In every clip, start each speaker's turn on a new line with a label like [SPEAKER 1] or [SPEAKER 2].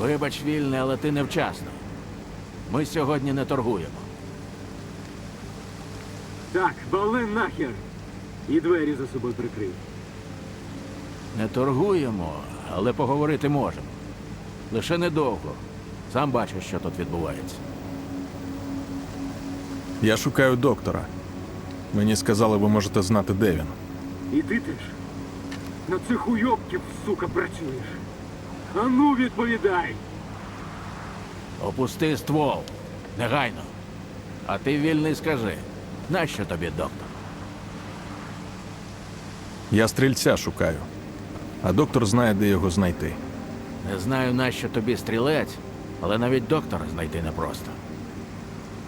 [SPEAKER 1] Вибач, вільне, але ти невчасно. Ми сьогодні не торгуємо.
[SPEAKER 2] Так, бали нахер. І двері за собою прикрий.
[SPEAKER 1] Не торгуємо, але поговорити можемо. Лише недовго. Сам бачиш, що тут відбувається.
[SPEAKER 3] Я шукаю доктора. Мені сказали, ви можете знати, де він.
[SPEAKER 2] І ти теж. На цих уйобків, сука, працюєш. А ну відповідай!
[SPEAKER 1] Опусти ствол. Негайно. А ти вільний скажи, нащо тобі доктор?
[SPEAKER 3] Я стрільця шукаю, а доктор знає, де його знайти.
[SPEAKER 1] Не знаю, нащо тобі стрілець, але навіть доктора знайти непросто.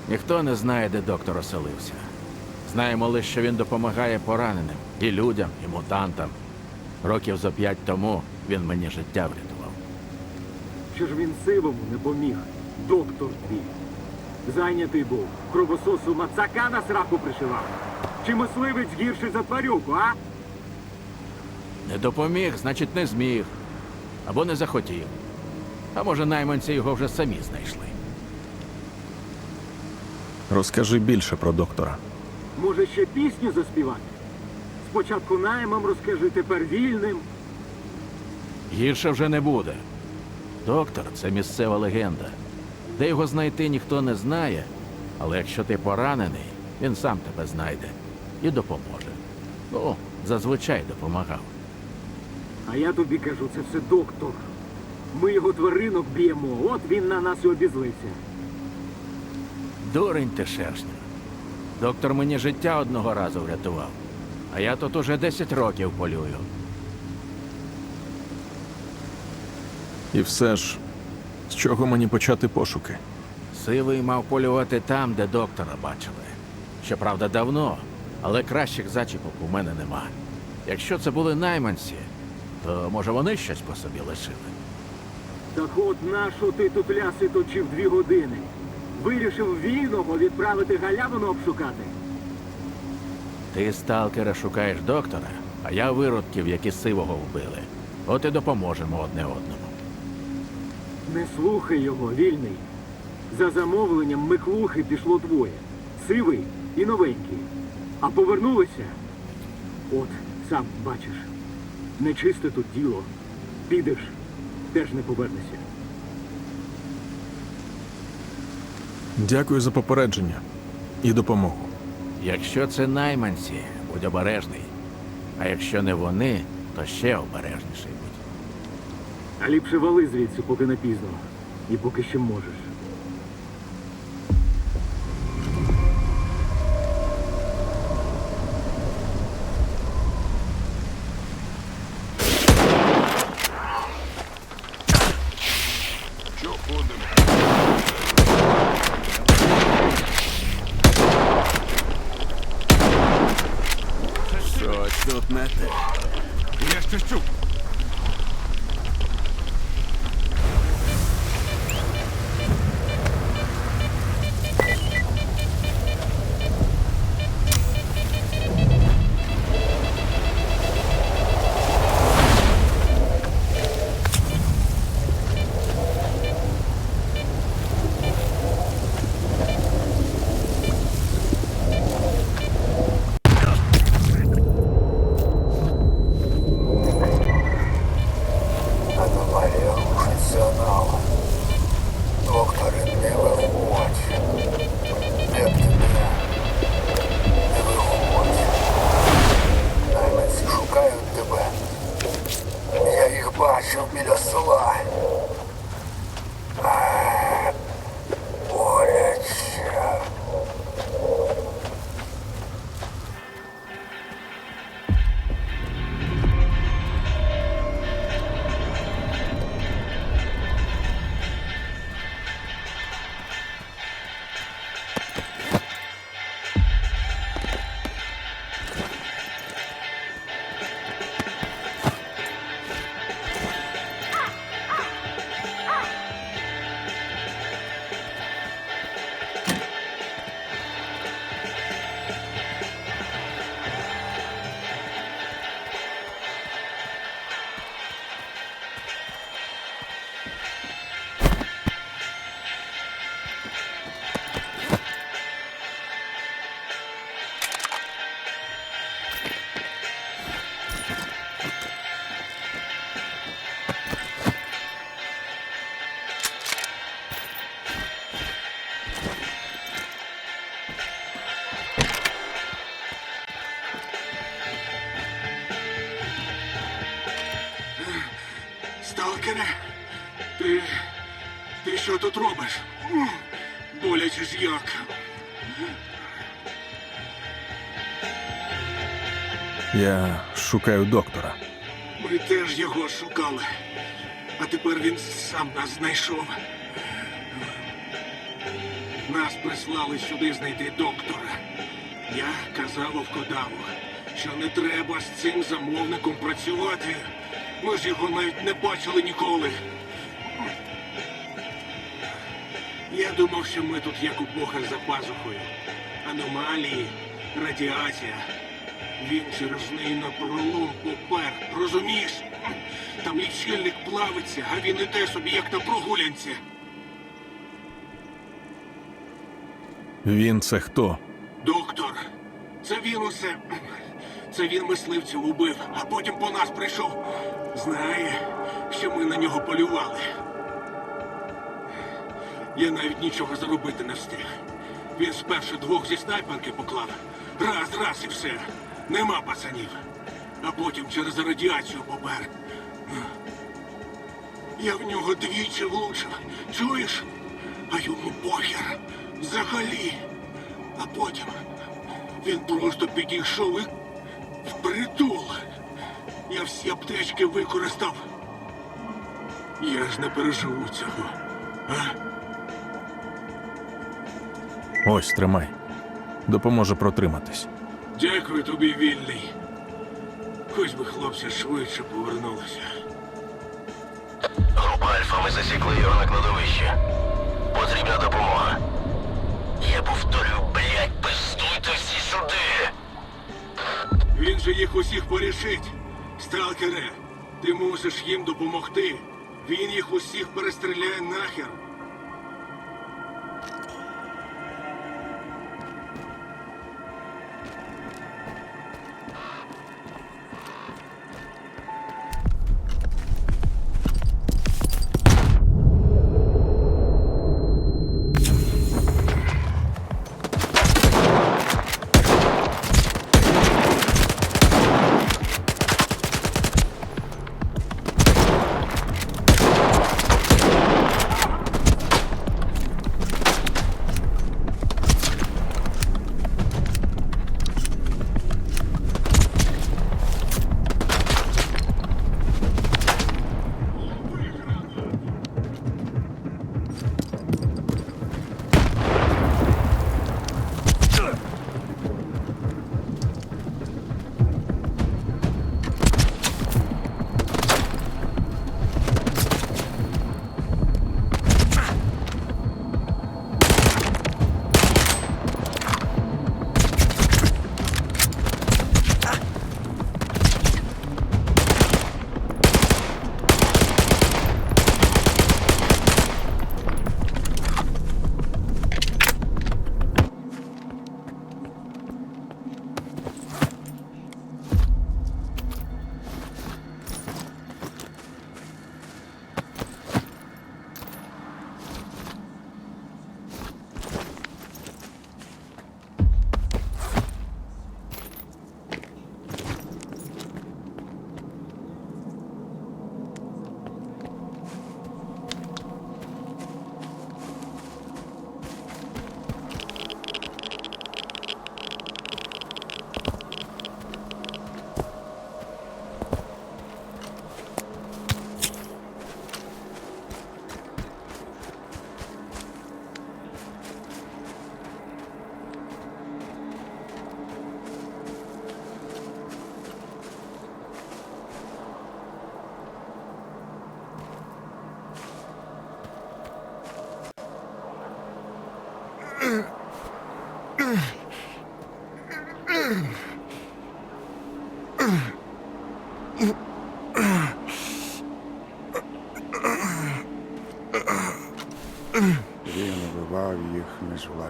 [SPEAKER 1] Ніхто не знає, де доктор оселився. Знаємо лише, що він допомагає пораненим і людям, і мутантам. Років за п'ять тому він мені життя врятував.
[SPEAKER 2] Що ж він сивому не поміг? Доктор твій. Зайнятий був. Кровососу мацака на сраку пришивав. Чи мисливець гірший за тварюку, а?
[SPEAKER 1] Не допоміг, значить, не зміг. Або не захотів. А може, найманці його вже самі знайшли.
[SPEAKER 3] Розкажи більше про доктора.
[SPEAKER 2] Може ще пісню заспівати? Спочатку наймам розкажи, тепер вільним.
[SPEAKER 1] Гірше вже не буде. Доктор це місцева легенда. Де його знайти ніхто не знає, але якщо ти поранений, він сам тебе знайде і допоможе. Ну, зазвичай допомагав.
[SPEAKER 2] А я тобі кажу, це все доктор. Ми його тваринок б'ємо, от він на нас і обізлився.
[SPEAKER 1] Дурень ти шершня. Доктор мені життя одного разу врятував. А я тут уже 10 років полюю.
[SPEAKER 3] І все ж, з чого мені почати пошуки?
[SPEAKER 1] Сивий мав полювати там, де доктора бачили. Щоправда, давно, але кращих зачіпок у мене нема. Якщо це були найманці, то може вони щось по собі лишили.
[SPEAKER 2] Так от нашу ти тут ляси точив дві години. Вирішив вільного відправити галявину обшукати.
[SPEAKER 1] Ти, сталкера, шукаєш доктора, а я виродків, які сивого вбили. От і допоможемо одне одному.
[SPEAKER 2] Не слухай його, вільний. За замовленням Миклухи пішло двоє. Сивий і новенький. А повернулися. От, сам бачиш. Нечисте тут діло. Підеш, теж не повернешся.
[SPEAKER 3] Дякую за попередження і допомогу.
[SPEAKER 1] Якщо це найманці, будь обережний. А якщо не вони, то ще обережніший.
[SPEAKER 2] А ліпше вали звідси, поки не пізно. І поки ще можеш.
[SPEAKER 3] Щось тут не те.
[SPEAKER 4] Я щось чув. 时候，тут робиш? Боляче ж як.
[SPEAKER 3] Я шукаю доктора.
[SPEAKER 4] Ми теж його шукали. А тепер він сам нас знайшов. Нас прислали сюди знайти доктора. Я казав Овкодаву, що не треба з цим замовником працювати. Ми ж його навіть не бачили ніколи. Я думав, що ми тут як у Бога за пазухою. Аномалії, радіація. Він через неї на пролом попер, розумієш? Там лічильник плавиться, а він іде собі як на прогулянці.
[SPEAKER 3] Він це хто?
[SPEAKER 4] Доктор, це він усе. Це він мисливців убив, а потім по нас прийшов. Знає, що ми на нього полювали. Я навіть нічого заробити не встиг. Він спершу двох зі снайперки поклав. Раз, раз і все. Нема пацанів. А потім через радіацію попер. Я в нього двічі влучив. Чуєш? А йому похер. Взагалі. А потім він просто підійшов і впритул. Я всі аптечки використав. Я ж не переживу цього. А?
[SPEAKER 3] Ось тримай. Допоможе протриматись.
[SPEAKER 4] Дякую тобі, вільний. Хоч би хлопці швидше повернулися.
[SPEAKER 5] Група Альфа, ми засікли його на кладовищі. Потрібна допомога. Я повторюю, блядь, пиздуйте всі сюди.
[SPEAKER 4] Він же їх усіх порішить. Сталкере, ти мусиш їм допомогти. Він їх усіх перестріляє нахер.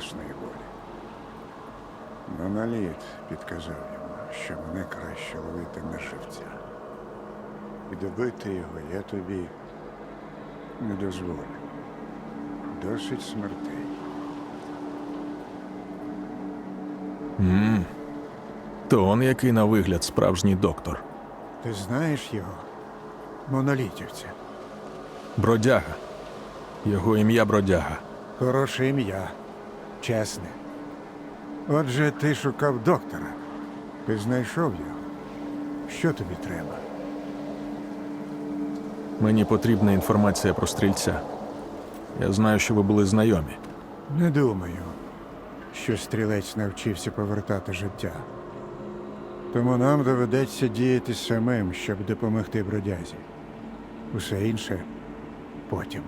[SPEAKER 6] Власної волі. Моноліт підказав йому, що мене краще ловити на живця. І добити його я тобі не дозволю. Досить смертей.
[SPEAKER 3] То он який на вигляд справжній доктор.
[SPEAKER 6] Ти знаєш його, монолітівця?
[SPEAKER 3] Бродяга. Його ім'я Бродяга.
[SPEAKER 6] Хороше ім'я. Чесне. Отже, ти шукав доктора. Ти знайшов його. Що тобі треба?
[SPEAKER 3] Мені потрібна інформація про стрільця. Я знаю, що ви були знайомі.
[SPEAKER 6] Не думаю, що стрілець навчився повертати життя. Тому нам доведеться діяти самим, щоб допомогти бродязі. Усе інше потім.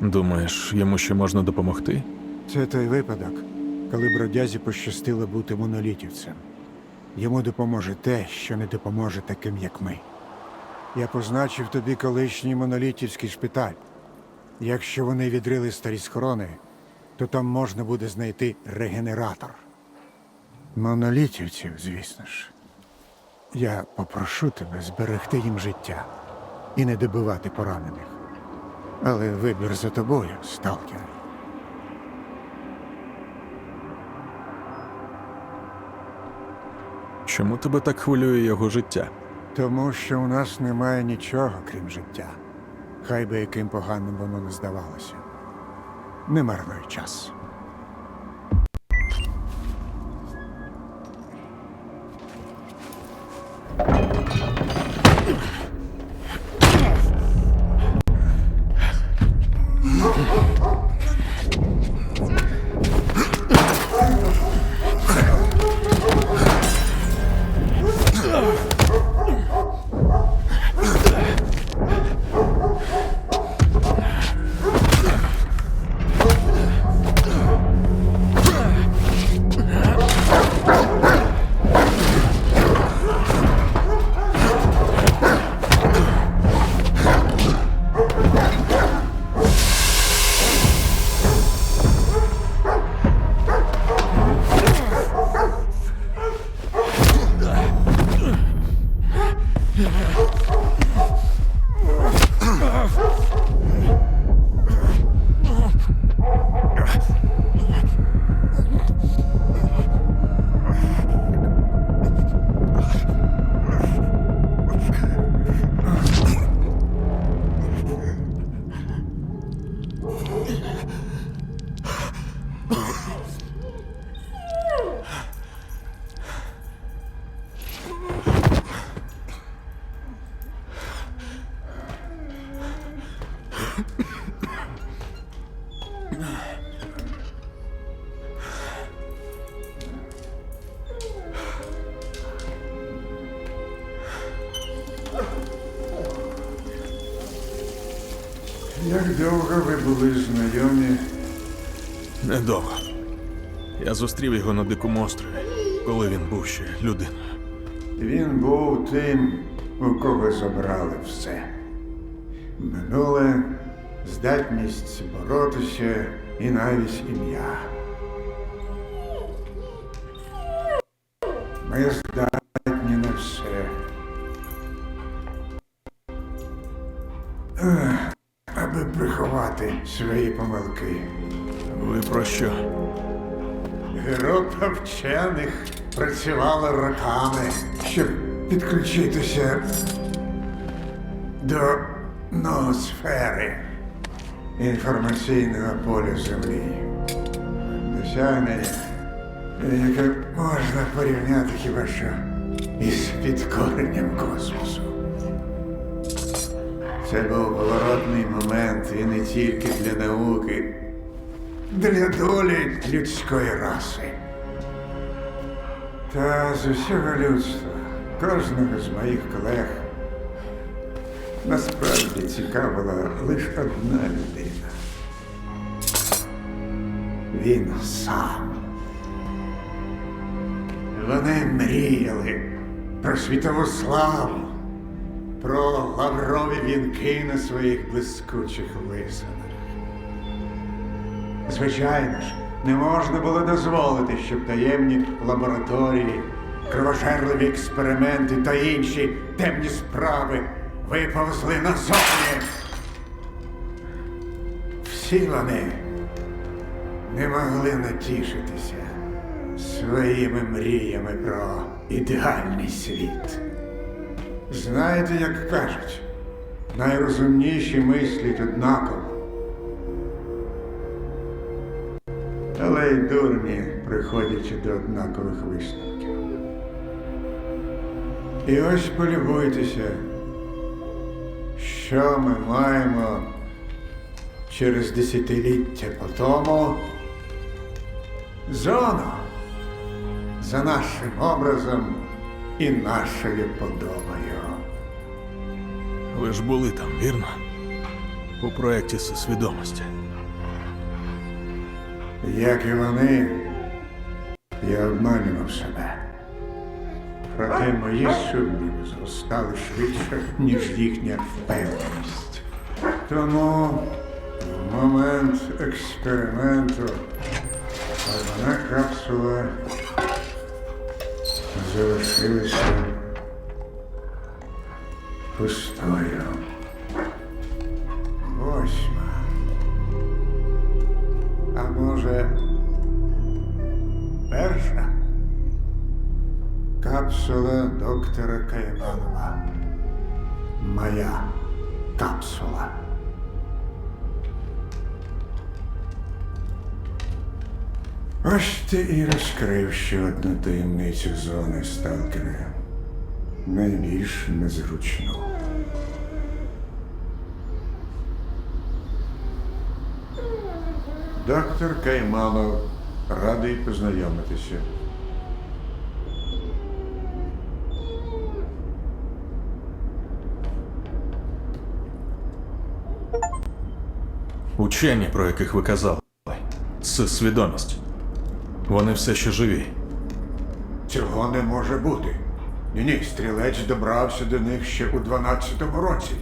[SPEAKER 3] Думаєш, йому ще можна допомогти?
[SPEAKER 6] Це той випадок, коли бродязі пощастило бути монолітівцем. Йому допоможе те, що не допоможе таким, як ми. Я позначив тобі колишній монолітівський шпиталь. Якщо вони відрили старі схорони, то там можна буде знайти регенератор. Монолітівців, звісно ж. Я попрошу тебе зберегти їм життя і не добивати поранених. Але вибір за тобою, сталкер.
[SPEAKER 3] Чому тебе так хвилює його життя?
[SPEAKER 6] Тому що у нас немає нічого, крім життя. Хай би яким поганим воно не здавалося. Не марнуй час. Як довго ви були знайомі?
[SPEAKER 3] Недовго. Я зустрів його на дикому острові, коли він був ще людиною.
[SPEAKER 6] Він був тим, у кого забрали все. Минуле, здатність боротися і навіть ім'я. Ми здатні на все. Аби приховати свої помилки.
[SPEAKER 3] Ви про що?
[SPEAKER 6] Група вчених працювала роками, щоб підключитися до ноосфери інформаційного поля Землі. Досягнення, яке можна порівняти хіба що із підкоренням космосу. Це був поворотний момент і не тільки для науки, для долі людської раси. Та з усього людства, кожного з моїх колег, насправді цікавила лише одна людина. Він сам. Вони мріяли про світову славу, про лаврові вінки на своїх блискучих лисинах. Звичайно ж, не можна було дозволити, щоб таємні лабораторії, кровожерливі експерименти та інші темні справи виповзли назовні. Всі вони не могли натішитися своїми мріями про ідеальний світ. Знаєте, як кажуть, Найрозумніші мислять однаково. Але й дурні, приходячи до однакових висновків. І ось полюбуйтеся, що ми маємо через десятиліття по тому зону за нашим образом і нашою подобою.
[SPEAKER 3] Ви ж були там, вірно? У проєкті свідомості.
[SPEAKER 6] Як і вони, я обманював себе. Проте мої сумніви зростали швидше, ніж їхня впевненість. Тому в момент експерименту одна капсула залишилася пустою. Капсула доктора Кайманова. Моя капсула. Ось ти і розкрив ще одну таємницю зони сталкера. Найбільш незручну. Доктор Кайманов, радий познайомитися.
[SPEAKER 3] Учені, про яких ви казали. Це свідомість. Вони все ще живі.
[SPEAKER 6] Цього не може бути. Ні, ні, стрілець добрався до них ще у 12-му році.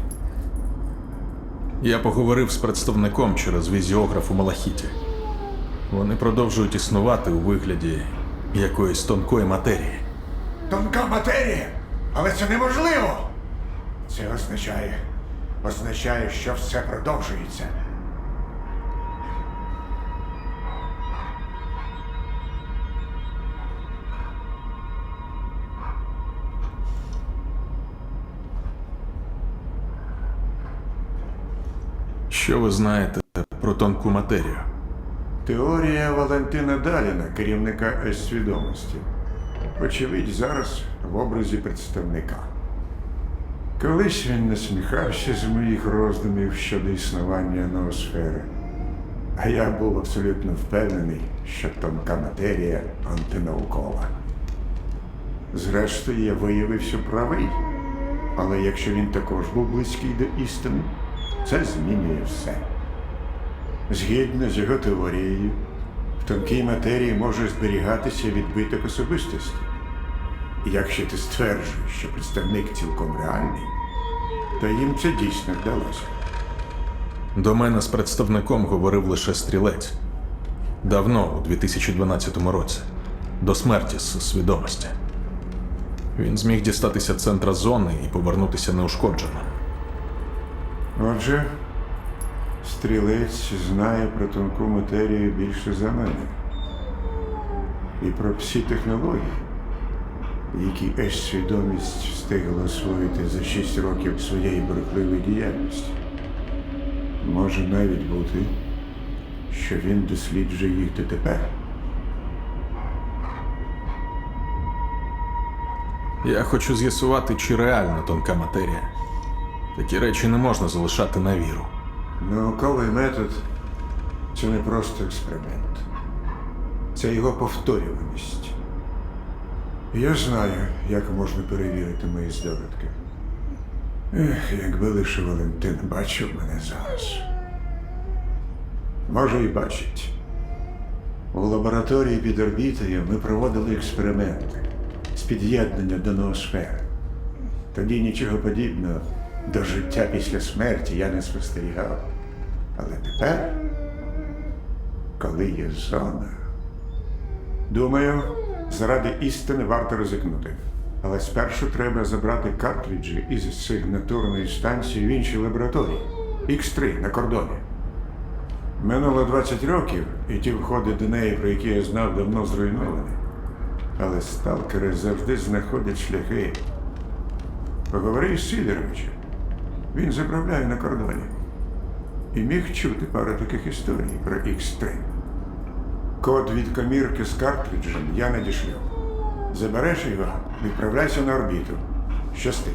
[SPEAKER 3] Я поговорив з представником через візіограф у Малахіті. Вони продовжують існувати у вигляді якоїсь тонкої матерії.
[SPEAKER 6] Тонка матерія, але це неможливо. Це означає, означає, що все продовжується.
[SPEAKER 3] Що ви знаєте про тонку матерію?
[SPEAKER 6] Теорія Валентина Даліна, керівника С-свідомості. Очевидь, зараз в образі представника. Колись він насміхався з моїх роздумів щодо існування ноосфери. А я був абсолютно впевнений, що тонка матерія антинаукова. Зрештою, я виявився правий. Але якщо він також був близький до істини, це змінює все. Згідно з його теорією, в тонкій матерії може зберігатися відбиток особистості. І якщо ти стверджуєш, що представник цілком реальний, то їм це дійсно вдалося.
[SPEAKER 3] До мене з представником говорив лише стрілець. Давно, у 2012 році, до смерті з свідомості. Він зміг дістатися центра зони і повернутися неушкодженим.
[SPEAKER 6] Отже, стрілець знає про тонку матерію більше за мене. І про всі технології, які С-свідомість встигла освоїти за шість років своєї брехливої діяльності. Може навіть бути, що він досліджує їх дотепер.
[SPEAKER 3] Я хочу з'ясувати, чи реальна тонка матерія. Такі речі не можна залишати на віру.
[SPEAKER 6] Науковий метод це не просто експеримент. Це його повторюваність. Я знаю, як можна перевірити мої здогадки. Ех, якби лише Валентин бачив мене зараз. Може, і бачить. У лабораторії під орбітою ми проводили експерименти з під'єднання до ноосфери. Тоді нічого подібного до життя після смерті я не спостерігав. Але тепер, коли є зона, думаю, заради істини варто ризикнути. Але спершу треба забрати картриджі із сигнатурної станції в іншій лабораторії X3 на кордоні. Минуло 20 років, і ті входи до неї, про які я знав, давно зруйновані. Але сталкери завжди знаходять шляхи. Поговори з Сидоровичем. Він заправляє на кордоні. І міг чути пару таких історій про X3. Код від комірки з картриджем я надішлю. Забереш його, відправляйся на орбіту. Щасти.